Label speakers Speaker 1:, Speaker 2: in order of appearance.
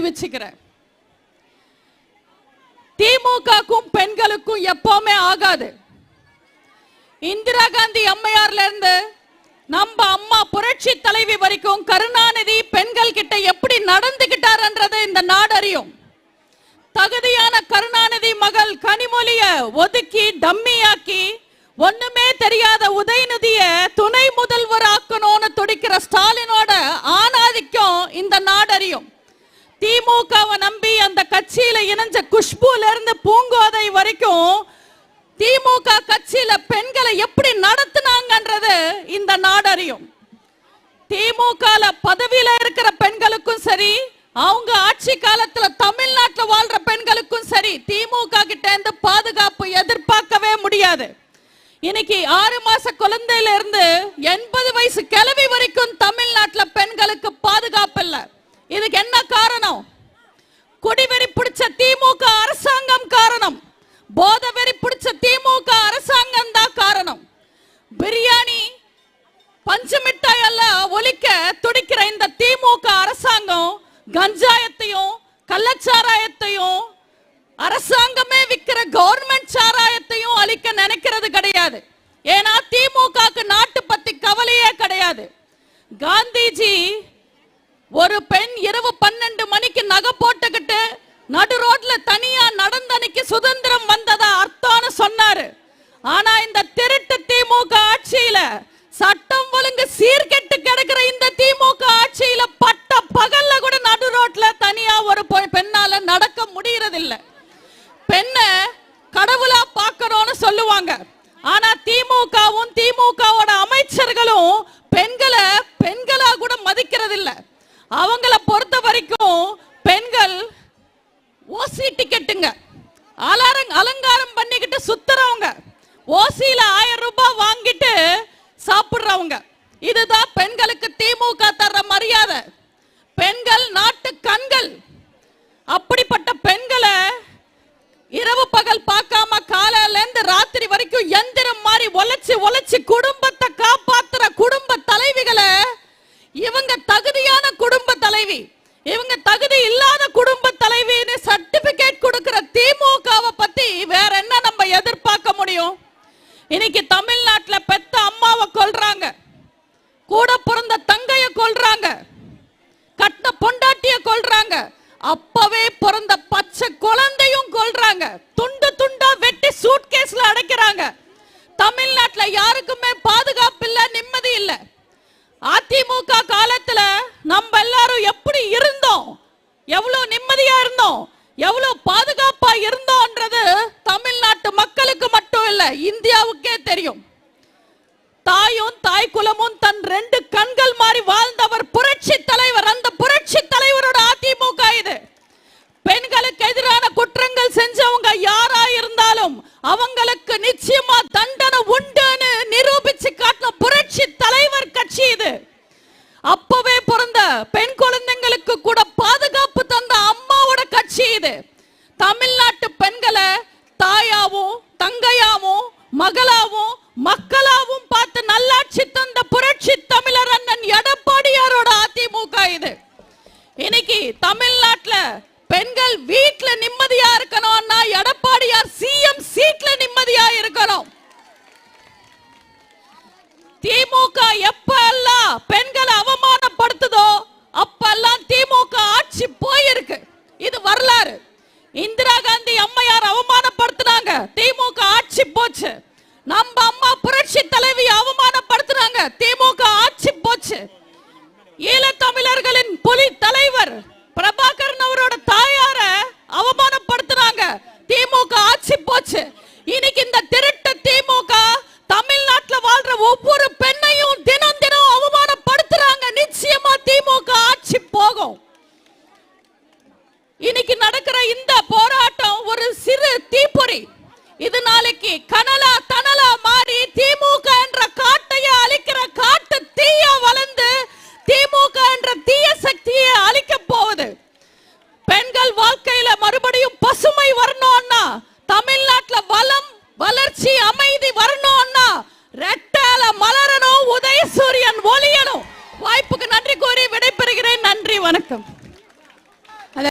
Speaker 1: தெரிவிச்சுக்கிறேன் திமுகக்கும் பெண்களுக்கும் எப்பவுமே ஆகாது. இந்திரா காந்தி அம்மையார்ல இருந்து நம்ம அம்மா புரட்சி தலைவி வரைக்கும் கருணாநிதி பெண்கள் கிட்ட எப்படி நடந்துகிட்டார்ன்றது இந்த நாடு அறியும். தகுதியான கருணாநிதி மகள் கனிமொழிய ஒதுக்கி டம்மியாக்கி ஒண்ணுமே தெரியாத உதயநிதிய துணை முதல்வர் ஆக்கணும்னு துடிக்கிற ஸ்டாலினோட ஆணாதிக்கம் இந்த நாடு அறியும் திமுகவை நம்பி அந்த கட்சியில இணைஞ்ச குஷ்புல இருந்து பூங்கோதை வரைக்கும் திமுக கட்சியில பெண்களை எப்படி நடத்தினாங்கன்றது இந்த நாடறியும். திமுக பதவியில இருக்கிற பெண்களுக்கும் சரி அவங்க ஆட்சி காலத்துல தமிழ்நாட்டுல வாழ்ற பெண்களுக்கும் சரி திமுக கிட்ட இருந்து பாதுகாப்பு எதிர்பார்க்கவே முடியாது. இன்னைக்கு ஆறு மாச குழந்தையில இருந்து எண்பது வயசு கிளவி வரைக்கும் தமிழ்நாட்டுல பெண்களுக்கு பாதுகாப்பு இல்ல இதுக்கு என்ன காரணம் குடிவெறி பிடிச்ச திமுக அரசாங்கம் காரணம் போத வெறி பிடிச்ச திமுக அரசாங்கம் தான் காரணம் பிரியாணி பஞ்சு மிட்டாய் எல்லாம் ஒலிக்க துடிக்கிற இந்த திமுக அரசாங்கம் சாராயத்தையும் கள்ளச்சாராயத்தையும் அரசாங்கமே விக்கிற கவர்மெண்ட் சாராயத்தையும் அழிக்க நினைக்கிறது கிடையாது. ஏன்னா திமுகக்கு நாட்டு பத்தி கவலையே கிடையாது. காந்திஜி ஒரு பெண் இரவு பன்னெண்டு மணிக்கு நகை போட்டுக்கிட்டு நடு ரோட்ல தனியா நடந்த அன்னைக்கு சுதந்திரம் வந்ததா அர்த்தம்னு சொன்னாரு. ஆனா இந்த திருட்டு திமுக ஆட்சியில சட்டம் ஒழுங்கு சீர்கெட்டு கிடக்கிற இந்த திமுக ஆட்சி ஒரு பெண்ணால நடக்க முடியறதில்ல. பெண்ணை கடவுளா பார்க்கணும்னு சொல்லுவாங்க. ஆனா திமுகவும் திமுகவோட அமைச்சர்களும் பெண்களை பெண்களா கூட மதிக்கிறது இல்ல அவங்கள பொறுத்த வரைக்கும் பெண்கள் ஓசி உழைச்சு உழைச்சு குடும்பத்தை காப்பாத்துற குடும்ப தலைவிகளை இவங்க தகுதியான குடும்ப தலைவி இவங்க தகுதி இல்லாத குடும்ப தலைவின்னு சர்டிபிகேட் கொடுக்கிற திமுகவை பத்தி வேற என்ன நம்ம எதிர்பார்க்க முடியும்? இன்னைக்கு தமிழ்நாட்டுல பெத்த அம்மாவை கொல்றாங்க கூட பிறந்த தங்கைய கொல்றாங்க கட்டின பொண்டாட்டிய கொல்றாங்க அப்பவே பிறந்த பச்சை குழந்தையும் கொல்றாங்க துண்டு துண்டா வெட்டி சூட்கேஸ்ல அடைக்கிறாங்க. தமிழ்நாட்டுல யாருக்குமே பாதுகாப்பு இல்ல நிம்மதி இல்ல. அதிமுக காலத்துல நம்ம எல்லாரும் எப்படி இருந்தோம்? எவ்வளவு நிம்மதியா இருந்தோம்? எவ்வளவு பாதுகாப்பா இருந்தோம்ன்றது தமிழ்நாட்டு மக்களுக்கு மட்டும் இல்ல இந்தியாவுக்கே தெரியும். தாயும் தாய் குலமும் அப்பவே பிறந்த பெண் குழந்தைங்களுக்கு கூட பாதுகாப்பு தந்த அம்மாவோட கட்சி இது. தமிழ்நாட்டு பெண்களை தாயாவும் தங்கையாவும் மகளாவும் மக்களாவும் பார்த்து நல்லாட்சி தந்த புரட்சி தமிழர் அண்ணன் எடப்பாடியாரோட அதிமுக இது. இன்னைக்கு தமிழ்நாட்டுல பெண்கள் வீட்ல நிம்மதியா இருக்கணும்னா எடப்பாடியார் சிஎம் சீட்ல நிம்மதியா இருக்கணும். திமுக எப்ப எல்லாம் பெண் அவமானப்படுத்துதோ அப்பெல்லாம் திமுக ஆட்சி போயிருக்கு இது வரலாறு இந்திரா காந்தி அம்மையார் அவமானப்படுத்தினாங்க திமுக ஆட்சி போச்சு நம்ம அம்மா புரட்சி தலைவி அவமானப்படுத்தினாங்க திமுக ஆட்சி போச்சு ஈழத்தமிழர்களின் புலி தலைவர் பிரபாகரன் அவரோட தாயார அவமானப்படுத்தினாங்க திமுக ஆட்சி போச்சு இன்னைக்கு இந்த திருட்டு திமுக தமிழ்நாட்டுல வாழ்ற ஒவ்வொரு பெண்ணையும் தினம் தினம் அவமானப்படுத்துறாங்க நிச்சயமா திமுக ஆட்சி போகும் இன்னைக்கு நடக்கிற இந்த போராட்டம் ஒரு சிறு தீப்பொறி இது நாளைக்கு கனலா தனலா மாறி திமுக என்ற காட்டையே அழிக்கிற காட்டு தீயா வளர்ந்து திமுக என்ற தீய சக்தியை அழிக்க போகுது பெண்கள் வாழ்க்கையில மறுபடியும் பசுமை வரணும்னா தமிழ்நாட்டுல வளம் வளர்ச்சி அமைதி வரணும்னா ரெட்டால மலரணும் உதயசூரியன் ஒளியணும். வாய்ப்புக்கு நன்றி கூறி விடைபெறுகிறேன். நன்றி வணக்கம்.